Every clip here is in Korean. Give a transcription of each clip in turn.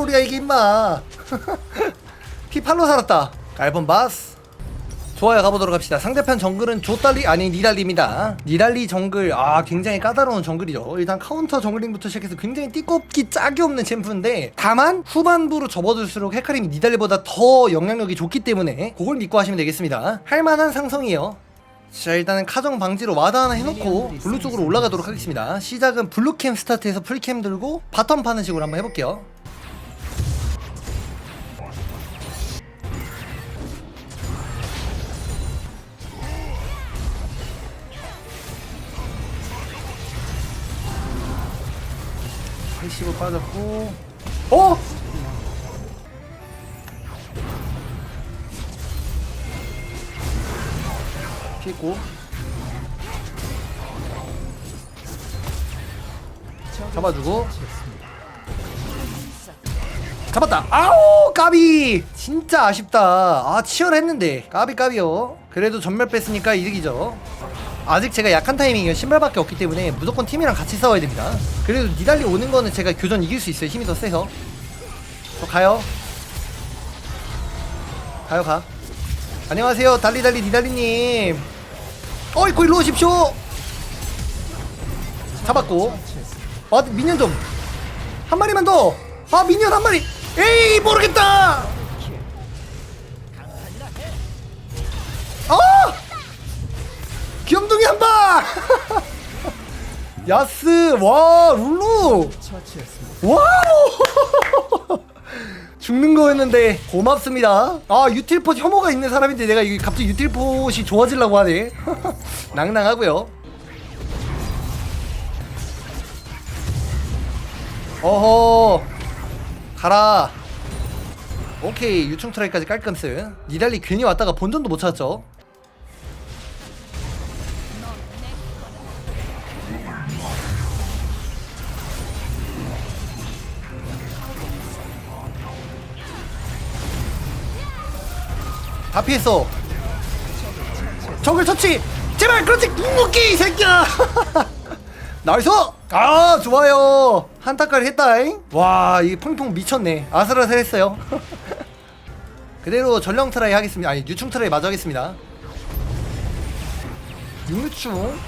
롤이야 이게 임마. 피팔로 살았다. 갈본 바스. 좋아요 가보도록 합시다. 상대편 정글은 조달리 아니 니달리입니다. 니달리 정글 아 굉장히 까다로운 정글이죠. 일단 카운터 정글링부터 시작해서 굉장히 띠꼽기 짝이 없는 챔프인데 다만 후반부로 접어들수록 헤카림이 니달리보다 더 영향력이 좋기 때문에 그걸 믿고 하시면 되겠습니다. 할만한 상성이에요. 자 일단은 카정 방지로 와드 하나 해놓고 블루 쪽으로 올라가도록 하겠습니다. 시작은 블루캠 스타트해서 풀캠 들고 바텀 파는 식으로 한번 해볼게요 빠졌고. 어? 피했고. 잡아주고. 잡았다. 아우 까비! 진짜 아쉽다. 아 치열했는데. 까비 까비요. 그래도 전멸 뺐으니까 이득이죠 아직 제가 약한 타이밍이요 신발밖에 없기 때문에 무조건 팀이랑 같이 싸워야 됩니다. 그래도 니달리 오는 거는 제가 교전 이길 수 있어요. 힘이 더 세서. 저 가요. 가요 가. 안녕하세요. 달리달리 니달리님. 어이구 일로 오십시오. 잡았고. 아 미니언 좀. 한 마리만 더아 미니언 한 마리. 에이 모르겠다 한방 야스 와 룰루. 와우. 죽는 거였는데 고맙습니다. 아 유틸폿 혐오가 있는 사람인데 내가 이게 갑자기 유틸폿이 좋아지려고 하네. 낭낭하고요. 어허. 가라. 오케이 유충 트라이까지 깔끔스. 니달리 괜히 왔다가 본전도 못 찾았죠 다 피했어. 적을 처치! 제발 그렇지! 궁극기 이 새끼야! 나이스! 아 좋아요. 한타까지 했다잉? 와이 퐁퐁 미쳤네. 아슬아슬했어요. 그대로 전령 트라이 하겠습니다. 아니 유충 트라이 마저 하겠습니다. 육류충?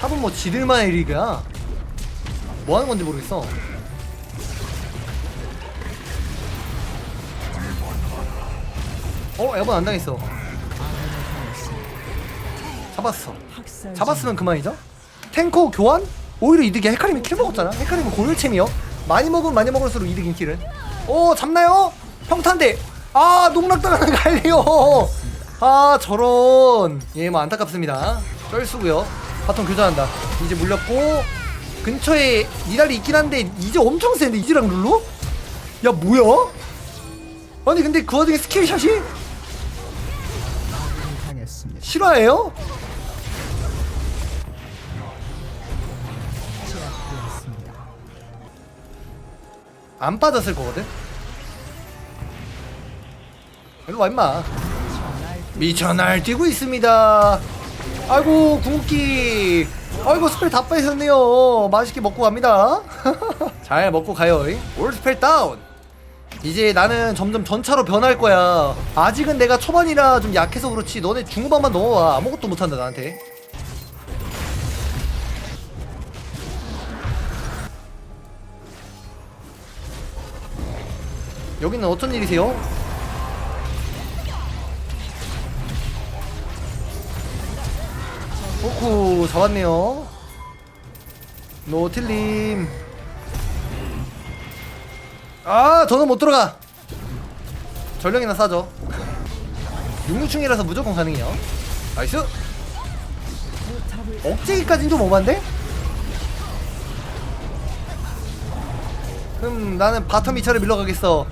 탑은 뭐 지들만의 리그야? 뭐 하는 건지 모르겠어 어 에번 안 당했어. 잡았어. 잡았으면 그만이죠? 탱커 교환? 오히려 이득이야 헤카림이 킬 먹었잖아. 헤카림은 고율챔이요. 많이 먹으면 많이 먹을수록 이득인 킬은. 오 잡나요? 평탄대. 아 농락당하는 갈리오 아 저런. 예뭐 안타깝습니다. 쩔수고요. 바텀 교전한다. 이제 물렸고 근처에 니달리 있긴 한데 이제 엄청 센데 이지랑 룰루? 야 뭐야? 아니 근데 그 와중에 스킬샷이. 실화예요? 안 빠졌을 거거든? 일로 와 임마. 미쳐 날뛰고 있습니다. 아이고 궁극기. 아이고 스펠 다 빼셨네요. 맛있게 먹고 갑니다. 잘 먹고 가요 올 스펠 다운 이제 나는 점점 전차로 변할 거야. 아직은 내가 초반이라 좀 약해서 그렇지. 너네 중후반만 넘어와. 아무것도 못한다 나한테. 여기는 어떤 일이세요? 오쿠 잡았네요. 노틸님 아 저는 못 들어가. 전령이나 싸죠. 6류충이라서 무조건 가능해요. 나이스. 억제기까지는 좀 오반데? 그럼 나는 바텀 2차를 밀러가겠어.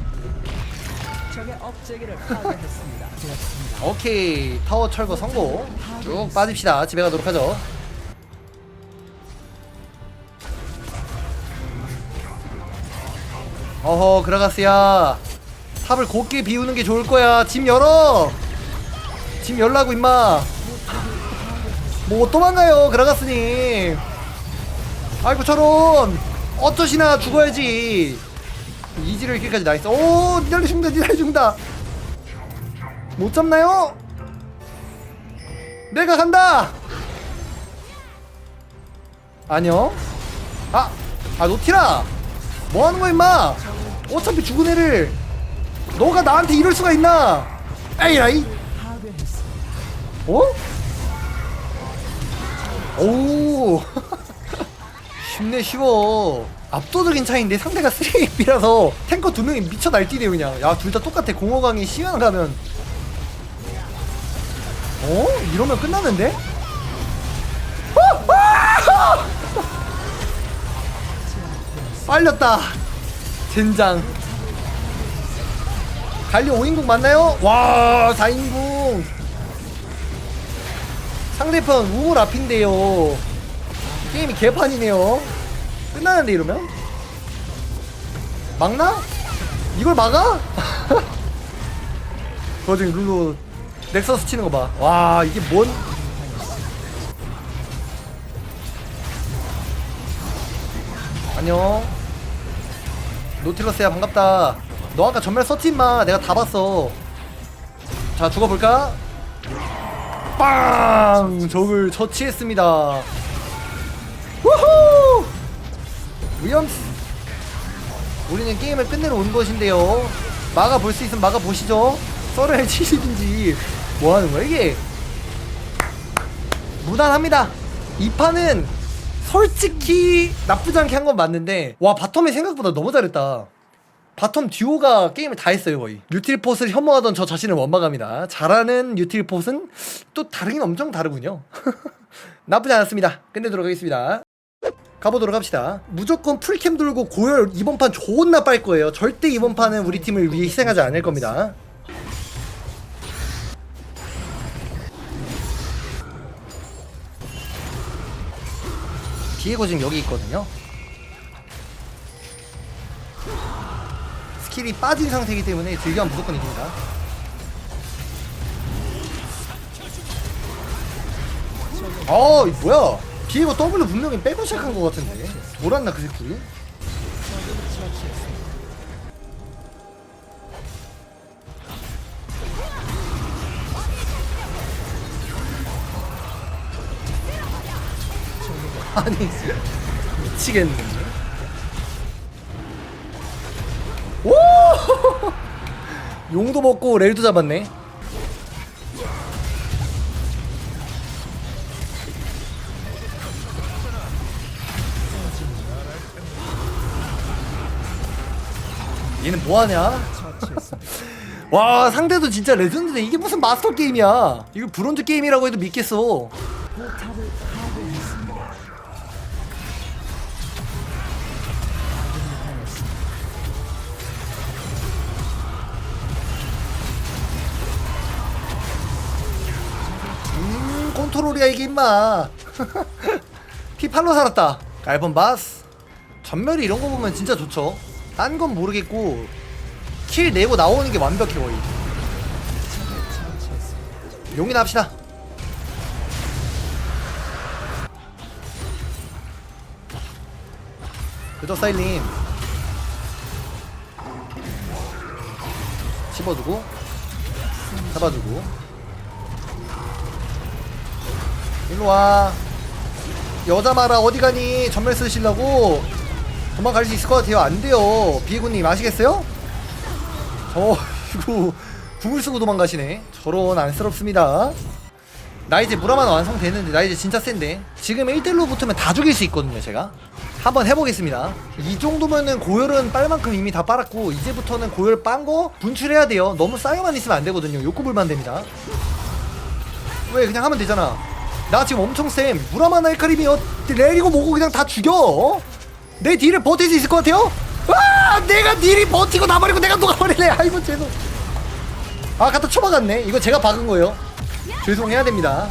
적의 업체기를 파괴했습니다. 오케이 타워 철거 성공. 쭉 빠집시다. 집에 가도록 하죠 어허 그라가스야. 탑을 곱게 비우는 게 좋을 거야. 집 열어! 집 열라고 임마. 뭐 도망가요 그라가스님. 아이고 저런. 어쩌시나 죽어야지. 이지를 킬까지 나이스. 오 니달리 죽는다 니달리 죽는다. 못 잡나요? 내가 간다! 아니요. 아! 아 노티라 뭐하는 거야 임마 어차피 죽은 애를 너가 나한테 이럴 수가 있나 에이라이. 어? 오 쉽네 쉬워 압도적인 차이인데 상대가 3AP라서 탱커 두 명이 미쳐 날뛰네요 그냥 야 둘 다 똑같아 공허강이 시간 가면 어? 이러면 끝나는데? 빨렸다 젠장 갈리 5인국 맞나요? 와 4인국 상대편 우물 앞인데요 게임이 개판이네요 끝나는데 이러면? 막나? 이걸 막아? 그 와중에 룰루 넥서스 치는 거봐와 이게 뭔 안녕 노틸러스야 반갑다. 너 아까 전멸 썼지 임마 내가 다 봤어. 자 죽어볼까? 빵! 적을 처치했습니다. 우후! 위험스 우리는 게임을 끝내러 온 것인데요. 막아볼 수 있으면 막아보시죠. 썰을 70인지. 뭐하는 거야 이게? 무난합니다. 이 판은 솔직히 나쁘지 않게 한 건 맞는데 와 바텀이 생각보다 너무 잘했다. 바텀 듀오가 게임을 다 했어요 거의. 유틸폿을 혐오하던 저 자신을 원망합니다. 잘하는 유틸폿은 또 다르긴 엄청 다르군요. 나쁘지 않았습니다. 끝내도록 하겠습니다. 가보도록 합시다. 무조건 풀캠 돌고 고열 이번 판 존나 빨 거예요. 절대 이번 판은 우리 팀을 위해 희생하지 않을 겁니다 디에고 지금 여기 있거든요. 스킬이 빠진 상태이기 때문에 딜교환 무조건 이깁니다. 어 뭐야? 디에고 W 분명히 빼고 시작한 것 같은데. 돌았나 그 새끼 아니 미치겠네. 오! 용도 먹고 렐도 잡았네. 얘는 뭐하냐. 와 상대도 진짜 레전드네. 이게 무슨 마스터 게임이야? 이거 브론즈 게임이라고 해도 믿겠어 음 컨트롤이야 이게 임마. 피팔로 살았다. 갈번 바스. 전멸이 이런 거 보면 진짜 좋죠. 딴 건 모르겠고 킬 내고 나오는 게 완벽해 거의. 용이나 합시다. 그죠 사일님. 씹어두고 잡아주고 일로와. 여자 마라 어디 가니? 전멸 쓰시려고. 도망갈 수 있을 것 같아요. 안 돼요. 비구님 아시겠어요? 어 이거 궁을 쓰고 도망가시네. 저런 안쓰럽습니다. 나 이제 무라만 완성되는데 나 이제 진짜 센데. 지금 1대1로 붙으면 다 죽일 수 있거든요 제가. 한번 해보겠습니다. 이 정도면은 고열은 빨만큼 이미 다 빨았고 이제부터는 고열 빤 거 분출해야 돼요. 너무 쌓여만 있으면 안 되거든요. 욕구불만 됩니다. 왜 그냥 하면 되잖아 나 지금 엄청 쌤 무라마나 이카리미어 레리고 뭐고 그냥 다 죽여 어? 내 딜을 버틸 수 있을 것 같아요? 와 내가 딜이 버티고 나버리고 내가 녹아버리네 아이고 죄송 아 갖다 쳐박았네 이거 제가 박은 거예요 죄송해야 됩니다.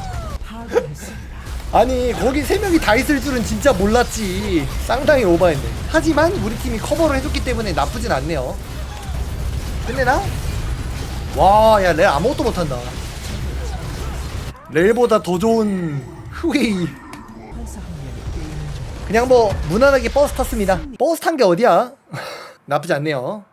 아니 거기 세 명이 다 있을 줄은 진짜 몰랐지 상당히 오버했네 하지만 우리 팀이 커버를 해줬기 때문에 나쁘진 않네요 끝내나? 와야 렐 아무것도 못한다 렐보다 더 좋은 후웨이. 그냥 뭐 무난하게 버스 탔습니다. 버스 탄 게 어디야? 나쁘지 않네요